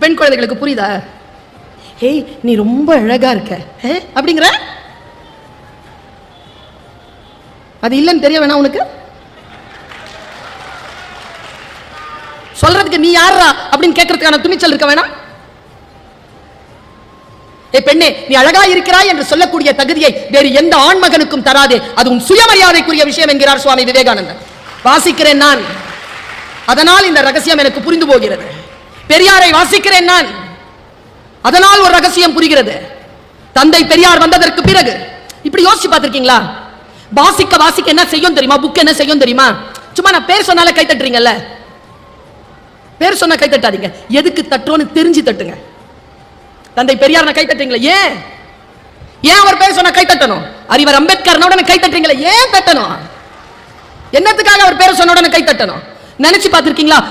பெண் குழந்தைகளுக்கு புரியுதா? ஏய் நீ ரொம்ப அழகா இருக்க? அப்படிங்கிற? அது இல்லைன்னு தெரிய வேணாம் உனக்கு? சொல்றதுக்கு நீ யாரா அப்படின்னு கேட்கறதுக்கான துணிச்சல் இருக்க வேணாம். ஏ பெண்ணே நீ அழகா இருக்கிறாய் என்று சொல்லக்கூடிய தகுதியை வேறு எந்த ஆண்மகனுக்கும் தராதே. அது உன் சுயமரியாதைக்குரிய விஷயம் என்கிறார் சுவாமி விவேகானந்தர். வாசிக்கிறேன் நான். அதனால் இந்த ரகசியம் எனக்கு புரிந்து போகிறது. பெரியாரை வாசிக்கிறேன் நான். அதனால் ஒரு ரகசியம் புரிகிறது. தந்தை பெரியார் வந்ததற்கு பிறகு. இப்படி யோசிச்சு பார்த்திருக்கீங்களா? வாசிக்க வாசிக்க என்ன செய்யும் தெரியுமா? புக் என்ன செய்யும் தெரியுமா? சும்மா நான் பேர் சொன்னாலே கை தட்டுறீங்கல்ல? பேர் சொன்னா கை தட்டாதீங்க. எதுக்கு தட்டுறோன்னு தெரிஞ்சு தட்டுங்க. தந்தை பெரியார் கை தட்டுறீங்களா ஏன்? ஏன் அவர் பேர் சொன்னா கை தட்டணும்? அறிவர் அம்பேத்கர் உடனே கை தட்டுறீங்களா ஏன் தட்டணும்? என்னத்துக்காக அவர் பேர் சொன்ன உடனே கை தட்டணும்? நினைச்சு பார்த்துருக்கீங்களா?